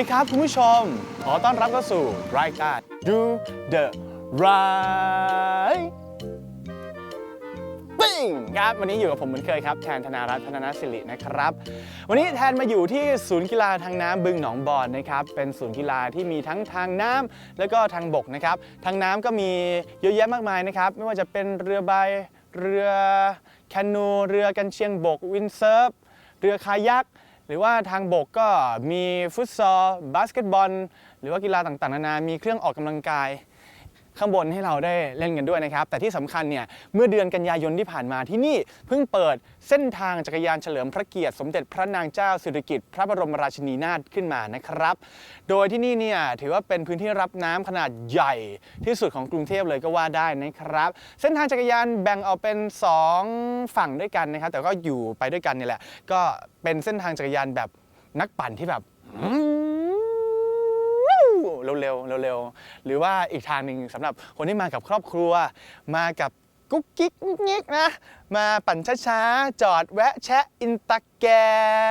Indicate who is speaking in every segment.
Speaker 1: ดีครับคุณผู้ชม ขอต้อนรับเข้าสู่รายการ Do the Right ปิ้งครับวันนี้อยู่กับผมเหมือนเคยครับแทนธนารัตน์ธนาศิรินะครับ วันนี้แทนมาอยู่ที่ศูนย์กีฬาทางน้ำบึงหนองบอนนะครับ เป็นศูนย์กีฬาที่มีทั้งทางน้ำแล้วก็ทางบกนะครับ ทางน้ำก็มีเยอะแยะมากมายนะครับ ไม่ว่าจะเป็นเรือใบ เรือแคนู เรือกันเชียงบก วินเซิร์ฟ เรือคายัก หรือว่าทางบกก็มีฟุตซอลบาสเกตบอล หรือว่ากีฬาต่างๆนานา มีเครื่องออกกำลังกาย ข้างบนให้เราได้เล่นกันด้วยนะครับ แต่ที่สำคัญเนี่ยเมื่อเดือนกันยายนที่ผ่านมาที่นี่เพิ่งเปิดเส้นทางจักรยานเฉลิมพระเกียรติสมเด็จพระนางเจ้าสิริกิติ์พระบรมราชินีนาถขึ้นมานะครับ โดยที่นี่เนี่ยถือว่าเป็นพื้นที่รับน้ำขนาดใหญ่ที่สุดของกรุงเทพเลยก็ว่าได้นะครับ เส้นทางจักรยานแบ่งออกเป็น 2 ฝั่งด้วยกันนะครับ แต่ก็อยู่ไปด้วยกันนี่แหละ ก็เป็นเส้นทางจักรยานแบบนักปั่นที่แบบ เร็วๆเร็วๆหรือว่าอีกทางหนึ่งสำหรับคนที่มากับครอบครัว มากับกุ๊กกิ๊กงุ๊กงิกนะ มาปั่นช้าๆ จอดแวะแชะอินตาแกร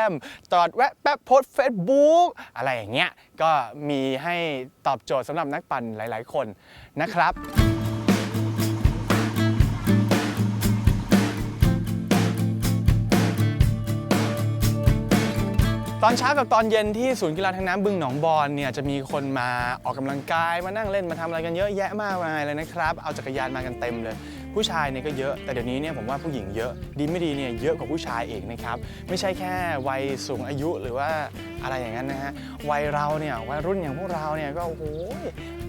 Speaker 1: ม จอดแวะแป๊บโพสเฟซบุ๊กอะไรอย่างเงี้ย ก็มีให้ตอบโจทย์สำหรับนักปั่นหลายๆคนนะครับ อนเช้ากับตอนเย็นที่ศูนย์กีฬาทางน้ำบึงหนองบอนเนี่ยจะมีคนมาออกกำลังกายมานั่งเล่นมาทำอะไรกันเยอะแยะมากมายเลยนะครับ เอาจักรยานมากันเต็มเลย ผู้ชายเนี่ยก็เยอะแต่เดี๋ยวนี้เนี่ยผมว่าผู้หญิงเยอะ ดีไม่ดีเนี่ยเยอะกว่าผู้ชายอีกนะครับไม่ใช่แค่วัยสูงอายุหรือว่าอะไรอย่างนั้นนะฮะวัยเราเนี่ยวัยรุ่นอย่างพวกเราเนี่ยก็โอ้โห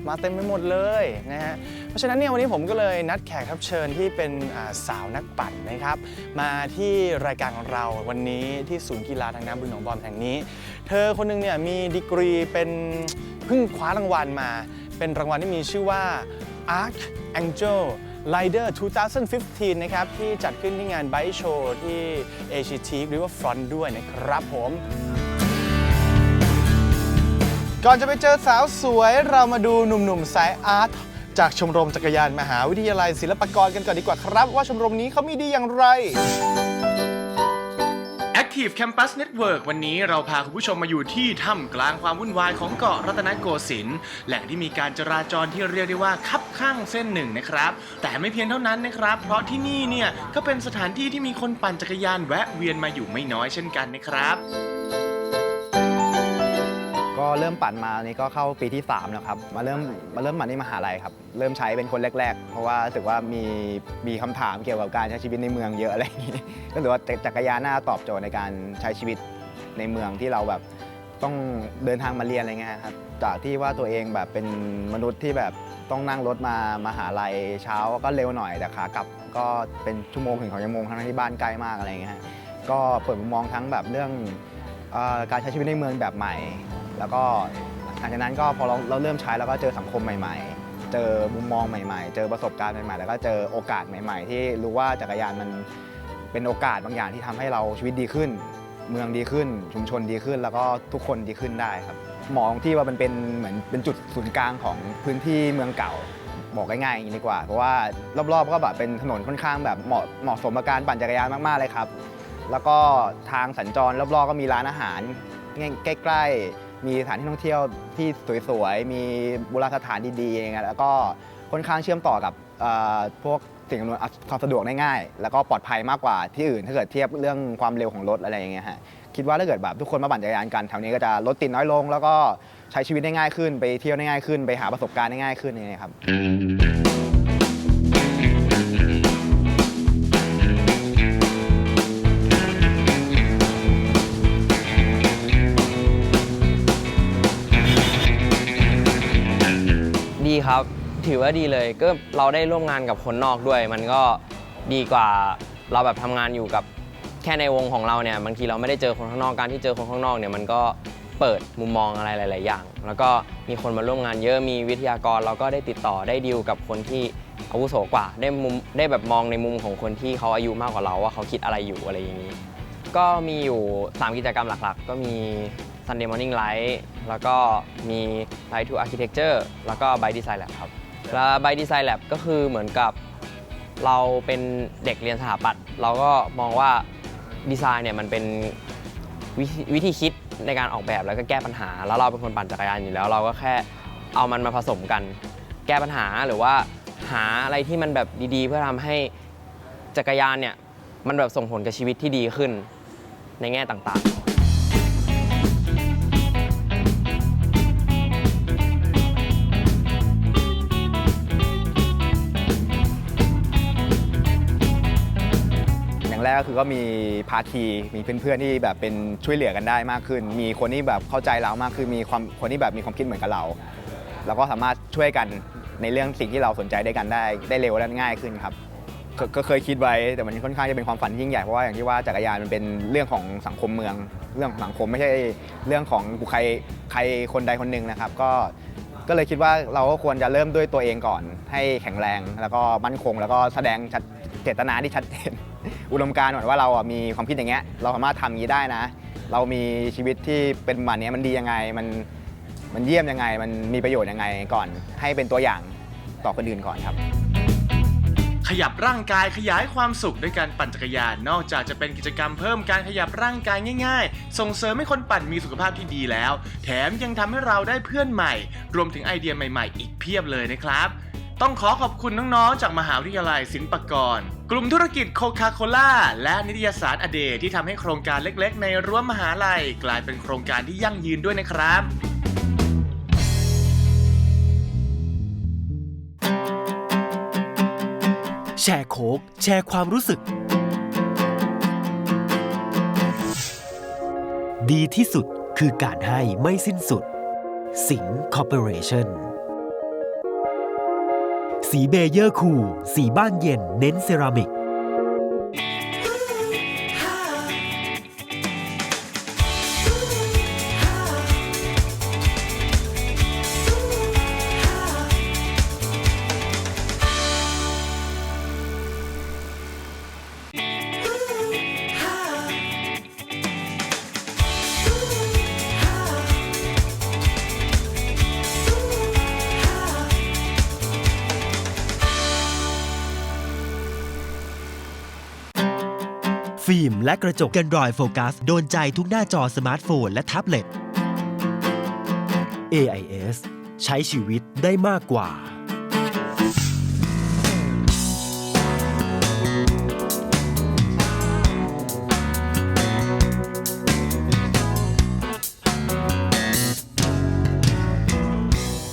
Speaker 1: มาเต็มไปหมดเลยนะฮะ เพราะฉะนั้นเนี่ยวันนี้ผมก็เลยนัดแขกรับเชิญที่เป็นสาวนักปั่นนะครับ มาที่รายการของเราวันนี้ที่ศูนย์กีฬาทางน้ำบึงหนองบอนแห่งนี้ เธอคนหนึงเนี่ยมีดีกรีเป็นเพิ่งคว้ารางวัลมา เป็นรางวัลที่มีชื่อว่า arc angel Rider 2015 นะครับ ที่จัดขึ้นที่งาน Bike Show ที่ Asia t e a Riverfront ด้วยนะครับผม ก่อนจะไปเจอสาวสวยเรามาดูหนุ่มๆ สายอาร์ตจากชมรมจักรยานมหาวิทยาลัยศิลปากรกันก่อนดีกว่าครับ ว่าชมรมนี้เขามีดีอย่างไร
Speaker 2: Active Campus Network วันนี้เราพาคุณผู้ชมมาอยู่ที่ถ้ำกลางความวุ่นวายของเกาะรัตนโกสินทร์แหล่งที่มีการจราจรที่เรียกได้ว่าคับข้างเส้นหนึ่งนะครับ แต่ไม่เพียงเท่านั้นนะครับ เพราะที่นี่เนี่ยก็เป็นสถานที่ที่มีคนปั่นจักรยานแวะเวียนมาอยู่ไม่น้อยเช่นกันนะครับ
Speaker 3: เริ่มปั่นมานี่ก็เข้าปีที่ 3 แล้วครับ มาเริ่มมาเริ่มปั่นที่มหาลัยครับ เริ่มใช้เป็นคนแรก ๆ เพราะว่ารู้สึกว่ามีมีคำถามเกี่ยวกับการใช้ชีวิตในเมืองเยอะอะไรอย่างนี้ก็รู้สึกว่าจักรยานน่าตอบโจทย์ในการใช้ชีวิตในเมืองที่เราแบบต้องเดินทางมาเรียนอะไรเงี้ยครับจากที่ว่าตัวเองแบบเป็นมนุษย์ที่แบบต้องนั่งรถมามหาลัยเช้าก็เร็วหน่อยแต่ขากลับก็เป็นชั่วโมงถึงสองชั่วโมงทั้งที่บ้านใกล้มากอะไรเงี้ยก็เปิดมุมมองทั้งแบบเรื่องการใช้ชีวิตในเมืองแบบใหม่ แล้วก็หลังจากนั้นก็พอเราเราเริ่มใช้แล้วก็เจอสังคมใหม่ ๆ เจอมุมมองใหม่ ๆ เจอประสบการณ์ใหม่ๆ แล้วก็เจอโอกาสใหม่ ๆ ที่รู้ว่าจักรยานมันเป็นโอกาสบางอย่างที่ทำให้เราชีวิตดีขึ้น เมืองดีขึ้น ชุมชนดีขึ้น แล้วก็ทุกคนดีขึ้นได้ครับมองที่ว่ามันเป็นเหมือนเป็นจุดศูนย์กลางของพื้นที่เมืองเก่าบอกง่ายๆอย่างนี้ดีกว่า เพราะว่ารอบๆ ก็แบบเป็นถนนค่อนข้างแบบเหมาะเหมาะสมกับการปั่นจักรยานมากๆเลยครับ แล้วก็ทางสัญจรรอบๆ ก็มีร้านอาหารใกล้ๆ มีสถานที่ท่องเที่ยวที่สวยๆ มีโบราณสถานดีๆอย่างเงี้ยแล้วก็ค่อนข้างเชื่อมต่อกับพวกสิ่งอำนวยความสะดวกได้ง่าย แล้วก็ปลอดภัยมากกว่าที่อื่นถ้าเกิดเทียบเรื่องความเร็วของรถอะไรอย่างเงี้ยฮะคิดว่าถ้าเกิดแบบทุกคนมาปั่นจักรยานกันแถวนี้ก็จะรถติดน้อยลง แล้วก็ใช้ชีวิตได้ง่ายขึ้น ไปเที่ยวได้ง่ายขึ้น ไปหาประสบการณ์ได้ง่ายขึ้นอย่างเงี้ยครับ
Speaker 2: ค
Speaker 4: รับ ถือว่าดีเลยก็เราได้ร่วมงานกับคนนอกด้วย มันก็ดีกว่าเราแบบทำงานอยู่กับแค่ในวงของเราเนี่ยบางทีเราไม่ได้เจอคนข้างนอกการที่เจอคนข้างนอกเนี่ยมันก็เปิดมุมมองอะไรหลาย ๆ อย่าง แล้วก็มีคนมาร่วมงานเยอะมีวิทยากรเราก็ได้ติดต่อได้ดีลกับคนที่อาวุโสกว่า ได้มุมได้แบบมองในมุมของคนที่เขาอายุมากกว่าเราว่าเขาคิดอะไรอยู่อะไรอย่างนี้ ก็มีอยู่ 3 กิจกรรมหลัก ๆ ก็มี Sunday Morning Light แล้วก็มี Light to Architecture แล้วก็ By Design Lab ครับ แล้ว By Design Lab ก็คือเหมือนกับเราเป็นเด็กเรียนสถาปัตย์เราก็มองว่าดีไซน์เนี่ยมันเป็นวิธีวิธีคิดในการออกแบบแล้วก็แก้ปัญหา แล้วเราเป็นคนปั่นจักรยานอยู่แล้ว เราก็แค่เอามันมาผสมกัน แก้ปัญหาหรือว่าหาอะไรที่มันแบบดีๆ เพื่อทำให้จักรยานเนี่ยมันแบบส่งผลกับชีวิตที่ดีขึ้นในแง่ต่างๆ
Speaker 3: ก็คือก็มีพาทีมีเพื่อนๆที่แบบเป็นช่วยเหลือกันได้มากขึ้น มีคนที่แบบเข้าใจเรามากขึ้นมีความคนที่แบบมีความคิดเหมือนกับเรา แล้วก็สามารถช่วยกันในเรื่องสิ่งที่เราสนใจได้กันได้ได้เร็วและง่ายขึ้นครับกก็เคยคิดไว้แต่มันค่อนข้างจะเป็นความฝันยิ่งใหญ่เพราะว่าอย่างที่ว่าจักรยานมันเป็นเรื่องของสังคมเมือง เรื่องของสังคมไม่ใช่เรื่องของบุคคลใครคนใดคนหนึ่งนะครับ ก็ก็เลยคิดว่าเราก็ควรจะเริ่มด้วยตัวเองก่อน ให้แข็งแรงแล้วก็มั่นคง แล้วก็แสดงชัดเจตนาที่ชัดเจน อุดมการณ์ก่อนว่าเราอะมีความคิดอย่างเงี้ยเราสามารถทำอย่างนี้ได้นะ เรามีชีวิตที่เป็นประมาณเนี้ยมันดียังไงมันมันเยี่ยมยังไง มันมีประโยชน์ยังไงก่อน ให้เป็นตัวอย่างต่อคนอื่นก่อนครับ
Speaker 2: ขยับร่างกายขยายความสุขด้วยการปั่นจักรยาน นอกจากจะเป็นกิจกรรมเพิ่มการขยับร่างกายง่าย ๆ ส่งเสริมให้คนปั่นมีสุขภาพที่ดีแล้ว แถมยังทำให้เราได้เพื่อนใหม่ รวมถึงไอเดียใหม่ ๆ อีกเพียบเลยนะครับ ต้องขอขอบคุณน้องๆ จากมหาวิทยาลัยศิลปากร กลุ่มธุรกิจโคคาโคล่าและนิตยสารอเดที่ทำให้โครงการเล็กๆ ในรั้วมหาลัย กลายเป็นโครงการที่ยั่งยืนด้วยนะครับ
Speaker 5: แชร์โคกแชร์ความรู้สึก ดีที่สุดคือการให้ไม่สิ้นสุด สิงคอร์ปอเรชั่น สีเบเยอร์คูลสีบ้านเย็นเน้นเซรามิก ฟิล์มและกระจกกันรอยโฟกัส โดนใจทุกหน้าจอสมาร์ทโฟนและแท็บเล็ต AIS ใช้ชีวิตได้มากกว่า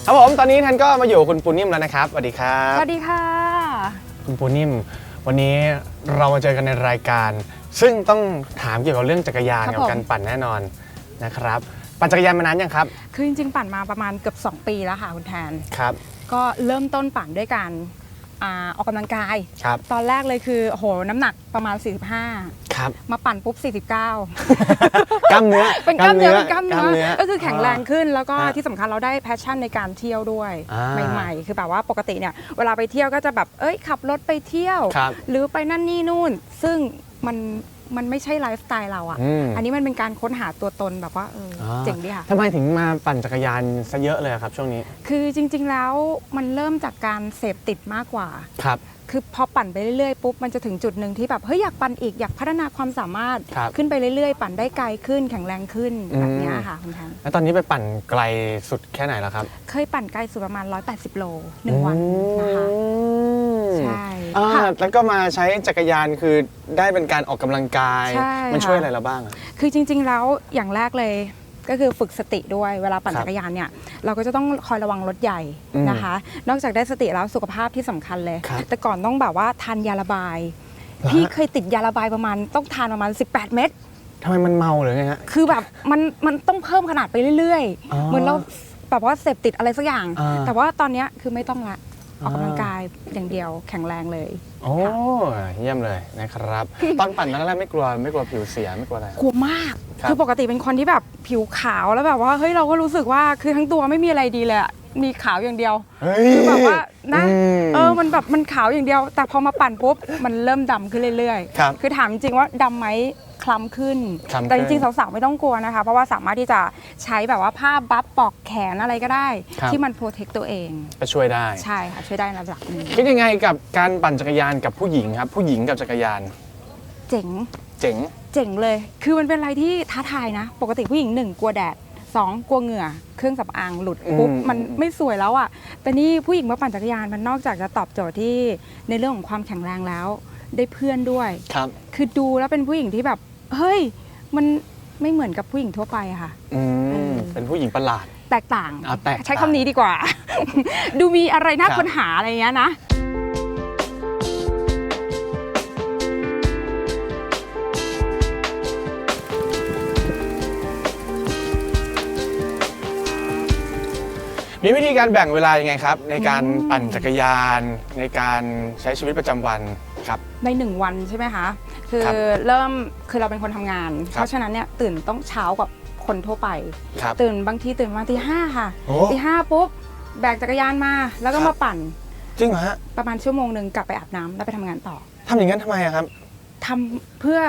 Speaker 1: ครับผมตอนนี้ท่านก็มาอยู่กับคุณปูนิ่มแล้วนะครับสวัสดีครั
Speaker 6: ส
Speaker 1: บ
Speaker 6: วัสดีค่ะ
Speaker 1: คุณปูนิ่ม วันนี้เรามาเจอกันในรายการ ซึ่งต้องถามเกี่ยวกับเรื่องจักรยาน
Speaker 6: ครับ
Speaker 1: กับการ
Speaker 6: ผม
Speaker 1: ปั่นแน่นอนนะครับ ปั่นจักรยานมานานยังครับ
Speaker 6: คือจริงๆ ปั่นมาประมาณเกือบ 2 ปีแล้วค่ะคุณแทน
Speaker 1: ครับ
Speaker 6: ก็เริ่มต้นปั่นด้วยการอ่าออกกำลังกาย
Speaker 1: ครับ
Speaker 6: ตอนแรกเลยคือโอ้โหน้ำหนักประมาณ
Speaker 1: ครับ
Speaker 6: 45มาปั่นปุ๊บ 49
Speaker 1: กล้ามเนื้อ
Speaker 6: เป็นกล้ามเนื้อเป็นกล้ามเนื้
Speaker 1: กล้ามเนื้อ
Speaker 6: อก็คือแข็งแรงขึ้นแล้วก็
Speaker 1: ฮะ
Speaker 6: ที่สำคัญเราได้แพชชั่นในการเที่ยวด้วย
Speaker 1: อ่า
Speaker 6: ใหม่ๆ คือแบบว่าปกติเนี่ยเวลาไปเที่ยวก็จะแบบเอ้ยขับรถไปเที่ยว
Speaker 1: ครับ
Speaker 6: หรือไปนั่นนี่นู่น ซึ่ง มันมันไม่ใช่ไลฟ์สไตล์เราอะ
Speaker 1: อืม
Speaker 6: อันนี้มันเป็นการค้นหาตัวตนแบบว่าเอออ
Speaker 1: อ่า
Speaker 6: เจ๋งดีค่ะ
Speaker 1: ทำไมถึงมาปั่นจักรยานซะเยอะเลยครับช่วงนี้
Speaker 6: คือจริงๆแล้วมันเริ่มจากการเสพติดมากกว่า
Speaker 1: ครับ
Speaker 6: คือพอปั่นไปเรื่อยๆปุ๊บมันจะถึงจุดหนึ่งที่แบบเฮ้ยอยากปั่นอีกอยากพัฒนาความสามารถ
Speaker 1: ครับ
Speaker 6: ขึ้นไปเรื่อยๆ ปั่นได้ไกลขึ้นแข็งแรงขึ้น
Speaker 1: อืม
Speaker 6: แบบเนี้ยค่ะคุณแทน
Speaker 1: แล้วตอนนี้ไปปั่นไกลสุดแค่ไหนแล้วครับ
Speaker 6: เคยปั่นไกลสุดประมาณ 180 โลหนึ่งวันนะคะ
Speaker 1: อืม
Speaker 6: ใช่
Speaker 1: อ่า
Speaker 6: ค่ะ
Speaker 1: แล้วก็มาใช้จักรยานคือได้เป็นการออกกำลังกาย
Speaker 6: ใช่
Speaker 1: มันช่วย
Speaker 6: ค่ะ
Speaker 1: อะไรเราบ้างอะ
Speaker 6: คือจริง ๆ แล้วอย่างแรกเลยก็คือฝึกสติด้วยเวลาปั่น
Speaker 1: ครับ
Speaker 6: จักรยานเนี่ยเราก็จะต้องคอยระวังรถใหญ่
Speaker 1: อืม
Speaker 6: นะคะ นอกจากได้สติแล้วสุขภาพที่สำคัญเลย
Speaker 1: ครับ
Speaker 6: แต่ก่อนต้องแบบว่าทานยาระบาย
Speaker 1: เหรอฮะ
Speaker 6: พี่เคยติดยาระบายประมาณต้องทานประมาณ 18 เม็ด
Speaker 1: ทำไมมันเมาหรือไงฮะ
Speaker 6: คือแบบมันมันต้องเพิ่มขนาดไปเรื่อย
Speaker 1: อ๋อ
Speaker 6: ๆ เหมือนเราแบบว่าเสพติดอะไรสักอย่าง
Speaker 1: อ่า
Speaker 6: แต่ว่าตอนเนี้ยคือไม่ต้องละ ออกกำลัง
Speaker 1: อ่าก
Speaker 6: กายอย่างเดียวแข็งแรงเลย
Speaker 1: โอ้เยี่ยมเลยนะครับ ตอนปั่นตอนแรกไม่กลัวไม่กลัวผิวเสียไม่กลัวอะไร
Speaker 6: กลัวมาก
Speaker 1: ครับ
Speaker 6: คือปกติเป็นคนที่แบบผิวขาวแล้วแบบว่าเฮ้ยเราก็รู้สึกว่าคือทั้งตัวไม่มีอะไรดีเลยอะมีขาวอย่างเดียว
Speaker 1: เฮ้ย
Speaker 6: คือแบบว่านะ
Speaker 1: อืม
Speaker 6: เออมันแบบมันขาวอย่างเดียว แต่พอมาปั่นปุ๊บมันเริ่มดำขึ้นเรื่อย
Speaker 1: ครับ
Speaker 6: คือถามจริงๆว่าดำไหม คล้ำขึ้น
Speaker 1: คล้ำขึ้น
Speaker 6: แต่จริงๆสาวๆไม่ต้องกลัวนะคะ เพราะว่าสามารถที่จะใช้แบบว่าผ้าบัฟปอกแขนอะไรก็ได้
Speaker 1: ครับ
Speaker 6: ที่มันโปรเทคตัวเอง
Speaker 1: ก็ช่วยได้
Speaker 6: ใช่ค่ะช่วยได้ระดับหนึง
Speaker 1: คิดยังไงกับการปั่นจักรยานกับผู้หญิงครับ ผู้หญิงกับจักรยาน
Speaker 6: เจ๋ง
Speaker 1: เจ๋ง
Speaker 6: เจ๋งเลย คือมันเป็นอะไรที่ท้าทายนะ ปกติผู้หญิงหนึ่งกลัวแดดสองกลัวเหงื่อ เครื่องสำอางหลุดปุ๊บ
Speaker 1: อืม
Speaker 6: มันไม่สวยแล้วอะ แต่นี่ผู้หญิงมาปั่นจักรยานมันนอกจากจะตอบโจทย์ที่ในเรื่องของความแข็งแรงแล้ว ได้เพื่อนด้วย
Speaker 1: ครับ
Speaker 6: คือดูแล้วเป็นผู้หญิงที่แบบ เฮ้ย มันไม่เหมือนกับผู้หญิงทั่วไปอะค่ะ
Speaker 1: อื
Speaker 6: เอ
Speaker 1: ม
Speaker 6: อ
Speaker 1: เป็นผู้หญิงประหลาด
Speaker 6: แตกต่าง
Speaker 1: อะแตกต่าง
Speaker 6: ใช้คำนี้ดีกว่า ดูมีอะไรน่า
Speaker 1: ครับ
Speaker 6: ค้นหาอะไรอย่างเงี้ยนะ
Speaker 1: มีวิธีการแบ่งเวลายังไงครับ ในการปั่นจักรยาน ในการใช้ชีวิตประจำวัน ครับ
Speaker 6: ในหนึ่งวันใช่ไหมคะ คือ
Speaker 1: ครับ
Speaker 6: เริ่มคือเราเป็นคนทำงาน
Speaker 1: ครับ
Speaker 6: เพราะฉะนั้นเนี่ยตื่นต้องเช้ากว่าคนทั่วไป
Speaker 1: ครับ
Speaker 6: ตื่นบางทีตื่นมาตีห้าค่ะ
Speaker 1: โอ้
Speaker 6: ตีห้าปุ๊บแบกจักรยานมา แล้วก็
Speaker 1: ครับ
Speaker 6: มาปั่น
Speaker 1: จริงเหรอฮะ
Speaker 6: ประมาณชั่วโมงหนึ่งกลับไปอาบน้ำแล้วไปทำงานต่อ
Speaker 1: ทำอย่างนั้นทำไมอะครับ
Speaker 6: ทำเพื่อ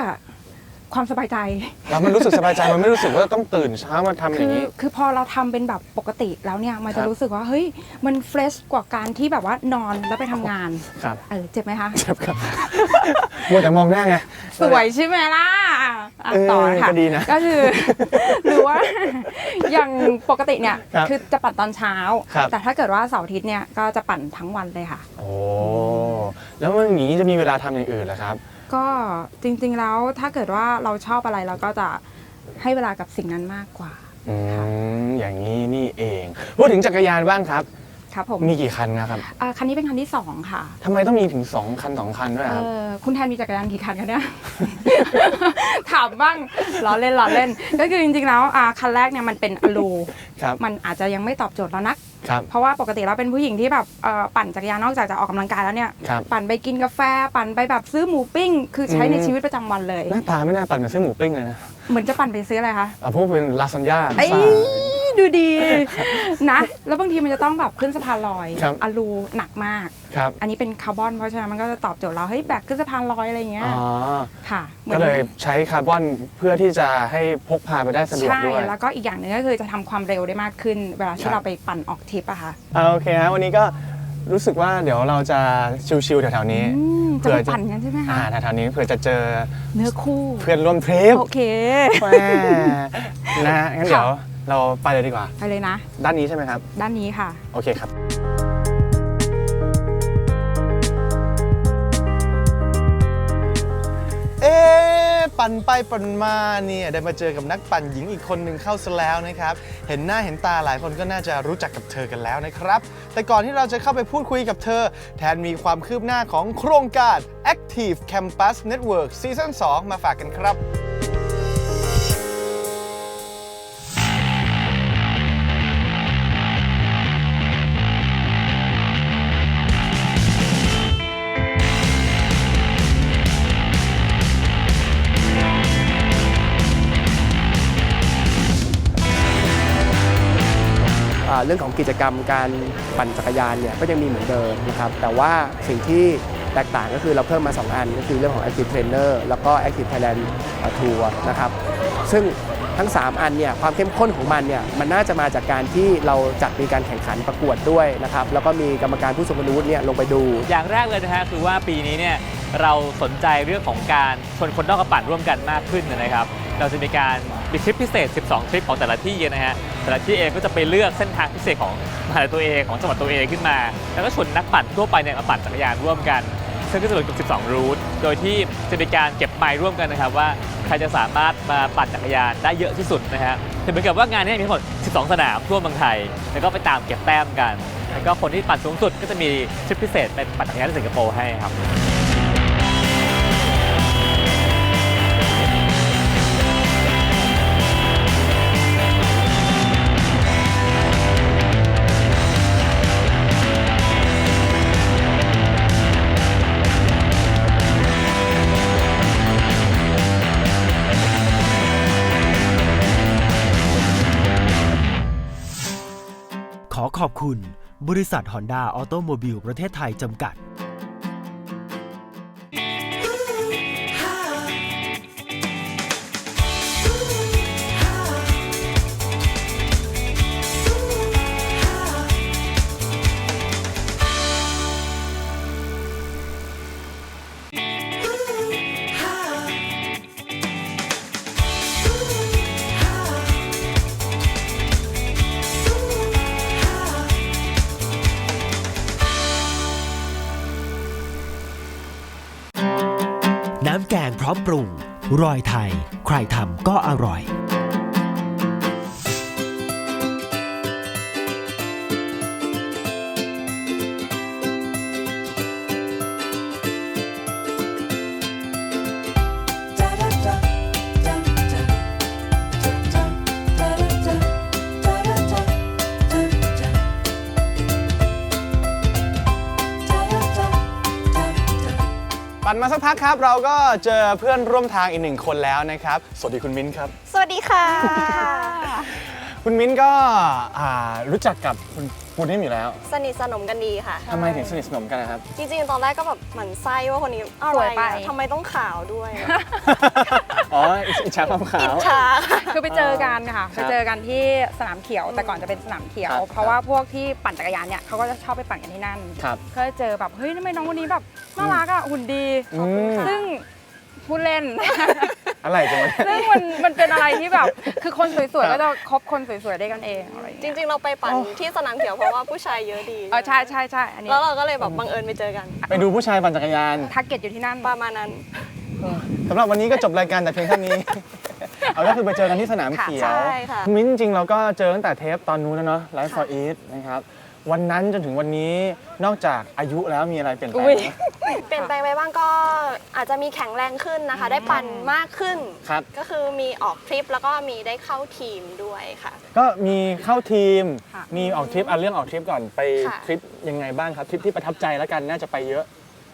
Speaker 6: ความสบายใจ
Speaker 1: แล้วมันรู้สึกสบายใจมันไม่รู้สึกว่าต้องตื่นเช้ามาทำอ
Speaker 6: คื
Speaker 1: ย่าง
Speaker 6: อ
Speaker 1: นี้
Speaker 6: คือพอเราทำเป็นแบบปกติแล้วเนี่ยมัน
Speaker 1: ครั
Speaker 6: จะ
Speaker 1: บ
Speaker 6: รู้สึกว่าเฮ้ยมันเฟรชกว่าการที่แบบว่านอนแล้วไปทำงาน
Speaker 1: ครับ
Speaker 6: เออเจ็บไหมคะ
Speaker 1: เจ็บครับมัวแต่มองหน้าไง
Speaker 6: สวยใช่ไหมล่ะอะ
Speaker 1: เออ
Speaker 6: ต่อค่ะ
Speaker 1: ก็ดีนะ
Speaker 6: ก็คือ หรือว่า อย่างปกติเนี่ย
Speaker 1: ครับ
Speaker 6: คือจะปั่นตอนเช้า
Speaker 1: ครับ
Speaker 6: แต่ถ้าเกิดว่าเสาร์อาทิตย์เนี่ยก็จะปั่นทั้งวันเลยค่ะ
Speaker 1: โอ้แล้วมันอย่างนี้จะมีเวลาทำอย่างอื่นเหรอครับ
Speaker 6: ก็จริงๆแล้วถ้าเกิดว่าเราชอบอะไรเราก็จะให้เวลากับสิ่งนั้นมากกว่า
Speaker 1: อืมอย่างนี้นี่เอง พูดถึงจักรยานบ้างครับ
Speaker 6: ครับผม
Speaker 1: มีกี่คันนะครับ
Speaker 6: อ่าคันนี้เป็นคันที่สองค่ะ
Speaker 1: ทำไมต้องมีถึง2คัน2คันด้วย
Speaker 6: เอ
Speaker 1: ครับ
Speaker 6: อคุณแทนมีจักรยานกี่คันคะเนี่ย ถามบ้างล้อเล่นล้อเล่น ก็คือจริงๆแล้วอ่าคันแรกเนี่ยมันเป็นอลู
Speaker 1: ครับ
Speaker 6: มันอาจจะยังไม่ตอบโจทย์เรานัก
Speaker 1: ครับ
Speaker 6: เพราะว่าปกติเราเป็นผู้หญิงที่แบบเอ่อปั่นจักรยานนอกจากจะออกกำลังกายแล้วเนี่ย
Speaker 1: ครับ
Speaker 6: ปั่นไปกินกาแฟ ปั่นไปแบบซื้อหมูปิ้ง คือใช้ใน
Speaker 1: อืม
Speaker 6: ชีวิตประจำวันเลย
Speaker 1: หน้าตาไม่น่าปั่นเหมือนซื้อหมูปิ้งเลยนะ
Speaker 6: เหมือนจะปั่นไปซื้ออะไรคะ
Speaker 1: อะพวกเป็นลาซานญ่า
Speaker 6: ไอ้
Speaker 1: ซ่า
Speaker 6: ดูดีนะ แล้วบางทีมันจะต้องแบบขึ้นสะพานลอย
Speaker 1: ครับ
Speaker 6: อะลูหนักมาก
Speaker 1: ครับ
Speaker 6: อันนี้เป็นคาร์บอนเพราะฉะนั้นมันก็จะตอบโจทย์เราเฮ้ยแบกขึ้นสะพานลอยอะไรอย่างเงี้ย
Speaker 1: อ๋อ
Speaker 6: ค่ะหมื
Speaker 1: ก็
Speaker 6: อน
Speaker 1: เลยใช้คาร์บอนเพื่อที่จะให้พกพาไปได้สะดวก
Speaker 6: ใช่
Speaker 1: ด้วย
Speaker 6: แล้วก็อีกอย่างหนึ่งก็คือจะทำความเร็วได้มากขึ้น เวลา
Speaker 1: ครั
Speaker 6: ที่
Speaker 1: บ
Speaker 6: เราไปปั่นออกทริปอะค่ะ
Speaker 1: อ่าโอเคฮะวันนี้ก็รู้สึกว่าเดี๋ยวเราจะชิลๆแถวๆนี้
Speaker 6: อืมจะ
Speaker 1: เผื่
Speaker 6: ไป
Speaker 1: อจะ
Speaker 6: ปั่นกันใช่ไหม
Speaker 1: อ่า
Speaker 6: คะ
Speaker 1: แถวๆนี้เผื่อจะเจอ
Speaker 6: เนื้อคู่
Speaker 1: เพื่อนร่วมทริป
Speaker 6: โอเค
Speaker 1: แหมนะฮะงั้นเดี๋ยว เราไปเลยดีกว่า
Speaker 6: ไปเลยนะ
Speaker 1: ด้านนี้ใช่ไหมครับ
Speaker 6: ด้านนี้ค่ะ
Speaker 1: โอเคครับ
Speaker 7: เอ๊ะปั่นไปปั่นมาเนี่ยได้มาเจอกับนักปั่นหญิงอีกคนหนึ่งเข้าซะแล้วนะครับ เห็นหน้าเห็นตาหลายคนก็น่าจะรู้จักกับเธอกันแล้วนะครับ แต่ก่อนที่เราจะเข้าไปพูดคุยกับเธอ แทนมีความคืบหน้าของโครงการ Active Campus Network Season 2 มาฝากกันครับ
Speaker 8: เรื่องของกิจกรรมการปั่นจักรยานเนี่ยก็ยังมีเหมือนเดิมนะครับแต่ว่าสิ่งที่แตกต่างก็คือเราเพิ่มมา 2 อัน ก็คือเรื่องของ Active Trainer แล้วก็ Active Thailand Tour นะครับซึ่งทั้ง 3 อันเนี่ยความเข้มข้นของมันเนี่ยมันน่าจะมาจากการที่เราจัดมีการแข่งขันประกวดด้วยนะครับแล้วก็มีกรรมการผู้ทรงคุณวุฒิเนี่ยลงไปดู
Speaker 9: อย่างแรกเลยนะฮะคือว่าปีนี้เนี่ยเราสนใจเรื่องของการชวนคนนอกมาปั่นร่วมกันมากขึ้นนะครับ เราจะมีการมีทริปพิเศษ 12 ทริปของแต่ละที่นะฮะ แต่ละที่เองก็จะไปเลือกเส้นทางพิเศษของมหาลัยตัวเองของจังหวัดตัวเองขึ้นมา แล้วก็ชวนนักปั่นทั่วไปเนี่ยมาปั่นจักรยานร่วมกัน ซึ่งก็จะรวมกับ12 รูท โดยที่จะมีการเก็บไมล์ร่วมกันนะครับว่าใครจะสามารถมาปั่นจักรยานได้เยอะที่สุดนะฮะคือเหมือนกับว่างานนี้มีทั้งหมด 12 สนามทั่วเมืองไทย แล้วก็ไปตามเก็บแต้มกัน แล้วก็คนที่ปั่นสูงสุดก็จะมีทริปพิเศษเป็นปั่นจักรยานที่สิงคโปร์ให้ครับ
Speaker 5: ขอบคุณ บริษัทฮอนด้าออโตโมบิลประเทศไทยจำกัด ร้อมปรุงรอยไทย ใครทำก็อร่อย
Speaker 1: พักครับเราก็เจอเพื่อนร่วมทางอีกหนึ่งคนแล้วนะครับ สวัสดีคุณมิ้นครับ
Speaker 10: สวัสดีค่ะ
Speaker 1: คุณมิ้นก็อ่ารู้จักกับคุณ ปูนิ่มอยู่แล้ว
Speaker 10: สนิทสนมกันดีค่ะ
Speaker 1: ทำไมถึงสนิทสนมกันนะครับ
Speaker 10: จริงๆ ตอนแรกก็แบบหมั่นไส้ว่าคนนี้อะ
Speaker 6: ส
Speaker 10: ไร
Speaker 6: วยไป
Speaker 10: อะทำไมต้องขาวด้วย
Speaker 1: อ๋ออิจฉาความขา
Speaker 10: อิจ
Speaker 1: ว
Speaker 10: ฉา
Speaker 6: คือไปเจอกันค่ะ
Speaker 1: ค
Speaker 6: ไป
Speaker 1: รับ
Speaker 6: เจอกันที่สนามเขียวแต่ก่อนจะเป็นสนามเขียว
Speaker 1: ครับ
Speaker 6: เพราะว่าพวกที่ปั่นจักรยานเนี่ยเขาก็จะชอบไปปั่นกันที่นั่น
Speaker 1: ครับ
Speaker 6: ก็เจอแบบเฮ้ยทำไมน้องคนนี้แบบน่ารักอะหุ่นดี
Speaker 1: อืม
Speaker 6: ซึ่งพูดเล่น
Speaker 1: อะไรจังวะ
Speaker 6: ซึ่งมันมันเป็นอะไรที่แบบ คือคนสวยๆ ก็จะคบคนสวยๆ ได้กันเองอะไรอย่าง
Speaker 10: จ
Speaker 6: เงี้ย
Speaker 10: ริง ๆ เราไปปั่นที่สนามเขียวเพราะว่าผู้ชายเยอะดี
Speaker 6: เออใช่ใช่ใช่อันนี้
Speaker 10: แล้วเราก็เลยแบบบังเอิญไปเจอกัน
Speaker 1: ไปดูผู้ชายปั่นจักรยาน
Speaker 6: ทาร์เก็ตอยู่ที่นั่น
Speaker 10: ประมาณนั้น
Speaker 1: สำหรับวันนี้ก็จบรายการแต่เพียงเท่านี้ เอาก็คือไปเจอกันที่สนามเขียว
Speaker 10: ใช่ค่ะ
Speaker 1: มิ้นท์จริงๆเราก็เจอตั้งแต่เทปตอนนู้นแล้วเนาะ Life for Eat นะครับ วันนั้นจนถึงวันนี้นอกจากอายุแล้วมีอะไรเปลี่ยนแปลง
Speaker 6: อุ้ย
Speaker 1: ไหม
Speaker 10: เปลี่ยนแปลงไปบ้างก็อาจจะมีแข็งแรงขึ้นนะคะ ได้ปั่นมากขึ้น
Speaker 1: ครับ
Speaker 10: ก็คือมีออกทริปแล้วก็มีได้เข้าทีมด้วยค่ะ
Speaker 1: ก็มีเข้าทีม
Speaker 6: ค่ะ
Speaker 1: มีออกทริปเอาเรื่องออกทริปก่อนไป
Speaker 10: ค่ะ
Speaker 1: ทริปยังไงบ้างครับทริปที่ประทับใจแล้วกันน่าจะไปเยอะ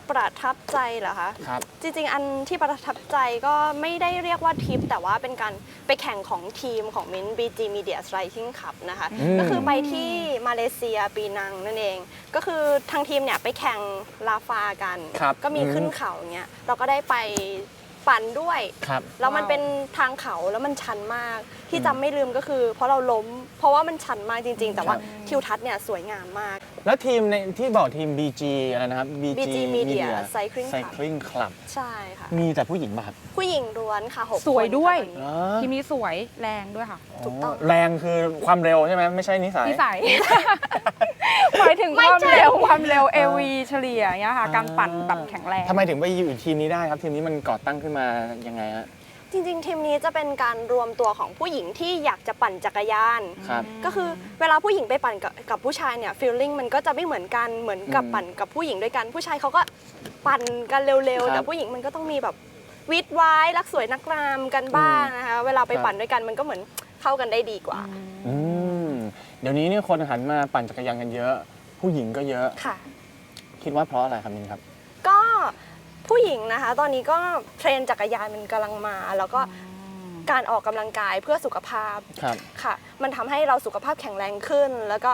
Speaker 10: ประทับใจเหรอคะ
Speaker 1: ครับ
Speaker 10: จริงๆ อันที่ประทับใจก็ไม่ได้เรียกว่าทริป แต่ว่าเป็นการไปแข่งของทีมของมิน BG Media Striking Cup นะคะ
Speaker 1: อืม
Speaker 10: ก็คือไปที่มาเลเซียปีนังนั่นเอง ก็คือทางทีมเนี่ยไปแข่งลาฟากัน
Speaker 1: ครับ
Speaker 10: ก็มีขึ้นเขาอย่างเงี้ยเราก็ได้ไป ปั่นด้วย
Speaker 1: ครับ
Speaker 10: แล้วมันเป็นทางเขาแล้วมันชันมากที่จำไม่ลืมก็คือ เพราะเราล้ม เพราะว่ามันชันมากจริง ๆ แต่ว่า
Speaker 1: ครับ
Speaker 10: ทิวทัศน์เนี่ยสวยงามมาก
Speaker 1: แล้วทีมในที่บอกทีม BG อะไรนะครับ
Speaker 10: BG Media Cycling Club
Speaker 1: Cycling Club
Speaker 10: ใช่ค่ะ
Speaker 1: มีแต่ผู้หญิงป่ะครับ
Speaker 10: ผู้หญิงล้วนค่ะหก
Speaker 6: สวย
Speaker 10: คน
Speaker 6: ด้วย
Speaker 10: ค่ะตอนนี้
Speaker 1: อ๋อ
Speaker 6: ทีมนี้สวยแรงด้วยค่ะ
Speaker 10: ถูกต้อง
Speaker 1: แรงคือความเร็วใช่ไหมไม่ใช่นิสัย
Speaker 6: นิสัย หมายถึง
Speaker 10: ไม่
Speaker 6: ความ
Speaker 10: ใช่
Speaker 6: เร็วความเร็ว AV เฉลี่ยอย่างเงี้ยค่ะการปั่นแบบแข็งแรง
Speaker 1: ทำไมถึงไปอยู่ทีมนี้ได้ครับ ทีมนี้มันก่อตั้งขึ้นมายังไงฮะ
Speaker 10: จริงๆทีมนี้จะเป็นการรวมตัวของผู้หญิงที่อยากจะปั่นจักรยาน
Speaker 1: ครับ
Speaker 10: ก็คือเวลาผู้หญิงไปปั่นกับกับผู้ชายเนี่ยฟีลลิ่งมันก็จะไม่เหมือนกันเหมือนกับ
Speaker 1: อืม
Speaker 10: ปั่นกับผู้หญิงด้วยกัน ผู้ชายเขาก็ปั่นกันเร็ว
Speaker 1: ครับ
Speaker 10: ๆแต่ผู้หญิงมันก็ต้องมีแบบวิดไว้รักสวยนักรามกันบ้างนะคะเวลาไป
Speaker 1: ครับ
Speaker 10: ปั่นด้วยกันมันก็เหมือนเข้ากันได้ดีกว่า
Speaker 1: อืม เดี๋ยวนี้เนี่ยคนหันมาปั่นจักรยานกันเยอะ ผู้หญิงก็เยอะ
Speaker 10: ค่ะ
Speaker 1: คิดว่าเพราะอะไรครับมินครับ
Speaker 10: ก็ผู้หญิงนะคะ ตอนนี้ก็เทรนจักรยานมันกำลังมา แล้วก็การออกกำลังกายเพื่อสุขภาพ
Speaker 1: ครับ
Speaker 10: ค่ะ มันทำให้เราสุขภาพแข็งแรงขึ้น แล้วก็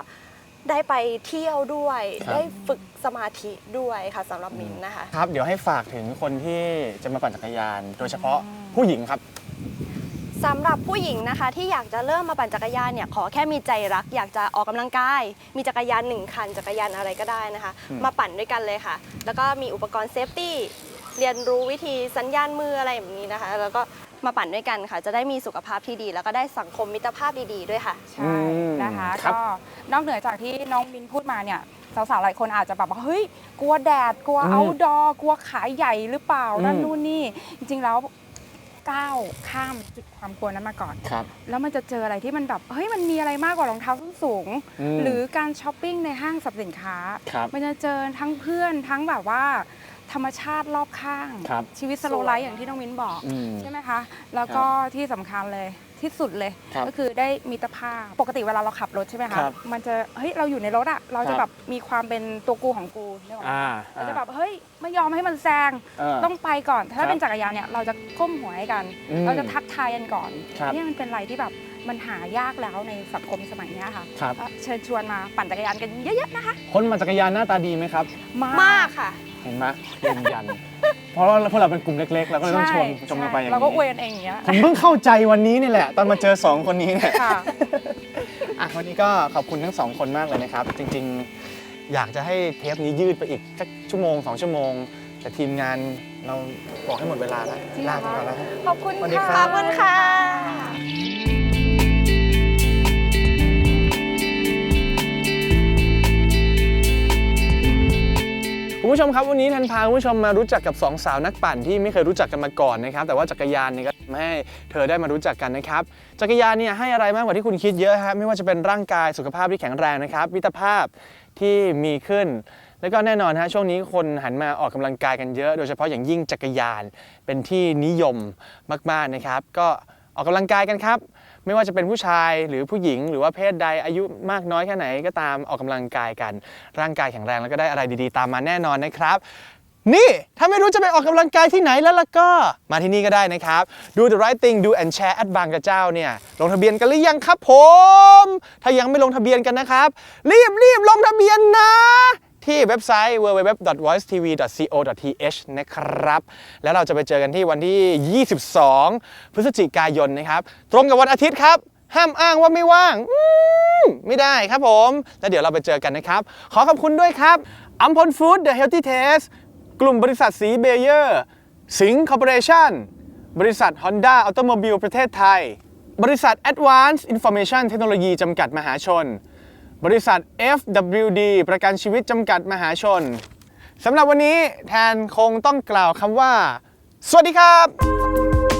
Speaker 10: ได้ไปเที่ยวด้วย
Speaker 1: ครับ
Speaker 10: ได้ฝึกสมาธิด้วยค่ะสำหรับมินนะคะ
Speaker 1: ครับ เดี๋ยวให้ฝากถึงคนที่จะมาปั่นจักรยาน โดยเฉพาะผู้หญิงครับ
Speaker 10: สำหรับผู้หญิงนะคะที่อยากจะเริ่มมาปั่นจักรยานเนี่ยขอแค่มีใจรัก อยากจะออกกำลังกาย มีจักรยานหนึ่งคันจักรยานอะไรก็ได้นะคะ
Speaker 1: อืม
Speaker 10: มาปั่นด้วยกันเลยค่ะ แล้วก็มีอุปกรณ์เซฟตี้เรียนรู้วิธีสัญญาณมืออะไรแบบนี้นะคะ แล้วก็มาปั่นด้วยกันค่ะ จะได้มีสุขภาพที่ดี แล้วก็ได้สังคมมิตรภาพดีๆด้วยค่ะ
Speaker 6: ใช่นะคะ
Speaker 1: ครับ
Speaker 6: ก็นอกเหนือจากที่น้องมินพูดมาเนี่ยสาวๆหลายคนอาจจะแบบว่าเฮ้ยกลัวแดดกลัว
Speaker 1: อืม
Speaker 6: เอาดอกลัวขาใหญ่หรือเปล่า
Speaker 1: อืม
Speaker 6: นั่นนู่นนี่จริงๆแล้ว ก้าวข้ามจุดความกลัวนั้นมาก่อน
Speaker 1: ครับ
Speaker 6: แล้วมันจะเจออะไรที่มันแบบเฮ้ยมันมีอะไรมากกว่ารองเท้าส้นสูง
Speaker 1: อืม
Speaker 6: หรือการช้อปปิ้งในห้างสรรพสินค้า
Speaker 1: ครับ
Speaker 6: มันจะเจอทั้งเพื่อนทั้งแบบว่า ธรรมชาติรอบข้าง
Speaker 1: ครับ
Speaker 6: ชีวิตสโลไลฟ์อย่างที่น้องมิ้นบอก
Speaker 1: อืม
Speaker 6: ใช่ไหมคะ แล้วก็ที่สำคัญเลย ที่สุดเลย
Speaker 1: ครับ
Speaker 6: ก็คือได้มิตรภาพปกติเวลาเราขับรถใช่ไหม
Speaker 1: ครั
Speaker 6: คะ
Speaker 1: บ
Speaker 6: มันจะเฮ้ยเราอยู่ในรถอะเรา
Speaker 1: ค
Speaker 6: จะ
Speaker 1: รับ
Speaker 6: แบบมีความเป็นตัวกูของกูนึกออกไหม
Speaker 1: อ่า
Speaker 6: เราจะแบบเฮ้ยไม่ยอมให้มันแซง
Speaker 1: เออ
Speaker 6: ต้องไปก่อน
Speaker 1: ครั
Speaker 6: ถ้า
Speaker 1: บ
Speaker 6: เป็นจักรยานเนี่ย เราจะก้มหัวให้กัน
Speaker 1: อืม
Speaker 6: เราจะทักทายกันก่อน
Speaker 1: ครับ
Speaker 6: เนี่ยมันเป็นอะไรที่แบบมันหายากแล้วในสังคมสมัยเนี้ยค่ะ
Speaker 1: ครับ
Speaker 6: ก็เชิญชวนมาปั่นจักรยานกันเยอะๆนะคะ
Speaker 1: คนมาจักรยานหน้าตาดีไหมครับ
Speaker 10: มากค่ะ
Speaker 1: เห็นไหมยืนยัน เพราะว่าพวกเราเป็นกลุ่มเล็กๆเราก็เลยต้องชมชมกันไปอย่าง
Speaker 6: เราก็
Speaker 1: นี้
Speaker 6: อวยกันเองอย่างเงี้ย
Speaker 1: ผมเพิ่งเข้าใจวันนี้นี่แหละ ตอนมาเจอ 2 คนนี้เนี่ย
Speaker 6: ค่ะ
Speaker 1: อะวันนี้ก็ขอบคุณทั้งสองคนมากเลยนะครับ จริงๆ อยากจะให้เทปนี้ยืดไปอีกสักชั่วโมง2ชั่วโมง แต่ทีมงานเราบอกให้หมดเวลาแล้ว
Speaker 6: จริงเหร
Speaker 1: ลา
Speaker 6: อ
Speaker 1: ไปก่อนแล้ว
Speaker 6: ขอบคุณ
Speaker 1: สวัสดี
Speaker 6: ค่ะ
Speaker 1: ครับ
Speaker 10: ขอบคุณค่ะ
Speaker 1: คุณผู้ชมครับวันนี้แทนพาคุณผู้ชมมารู้จักกับสองสาวนักปั่นที่ไม่เคยรู้จักกันมาก่อนนะครับแต่ว่าจักรยานเนี่ยก็ทำให้เธอได้มารู้จักกันนะครับจักรยานเนี่ยให้อะไรมากกว่าที่คุณคิดเยอะฮะไม่ว่าจะเป็นร่างกายสุขภาพที่แข็งแรงนะครับมิตรภาพที่มีขึ้น แล้วก็แน่นอนฮะช่วงนี้คนหันมาออกกำลังกายกันเยอะ โดยเฉพาะอย่างยิ่งจักรยานเป็นที่นิยมมากๆนะครับ ก็ออกกำลังกายกันครับ ไม่ว่าจะเป็นผู้ชายหรือผู้หญิง หรือว่าเพศใดอายุมากน้อยแค่ไหนก็ตามออกกำลังกายกัน ร่างกายแข็งแรงแล้วก็ได้อะไรดีๆ ตามมาแน่นอนนะครับ นี่ถ้าไม่รู้จะไปออกกำลังกายที่ไหนแล้วล่ะก็มาที่นี่ก็ได้นะครับดู the right thing do and share at บางกระเจ้าเนี่ยลงทะเบียนกันหรือยังครับผม ถ้ายังไม่ลงทะเบียนกันนะครับ รีบรีบลงทะเบียนนะ ที่เว็บไซต์ www.voicetv.co.th นะครับ แล้วเราจะไปเจอกันที่วันที่ 22 พฤศจิกายนนะครับ ตรงกับวันอาทิตย์ครับ ห้ามอ้างว่าไม่ว่างมไม่ได้ครับผม แล้วเดี๋ยวเราไปเจอกันนะครับ ขอขอบคุณด้วยครับอัมพลฟู้ด The Healthy Taste กลุ่มบริษัทสีเบเยอร์สิงห์คอร์ปอเรชั่นบริษัท Honda Automobile ประเทศไทย บริษัท Advanced Information Technology จำกัดมหาชน บริษัท FWD ประกันชีวิตจำกัดมหาชนสำหรับวันนี้แทนคงต้องกล่าวคำว่า สวัสดีครับ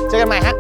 Speaker 1: เจอกันใหม่ฮะ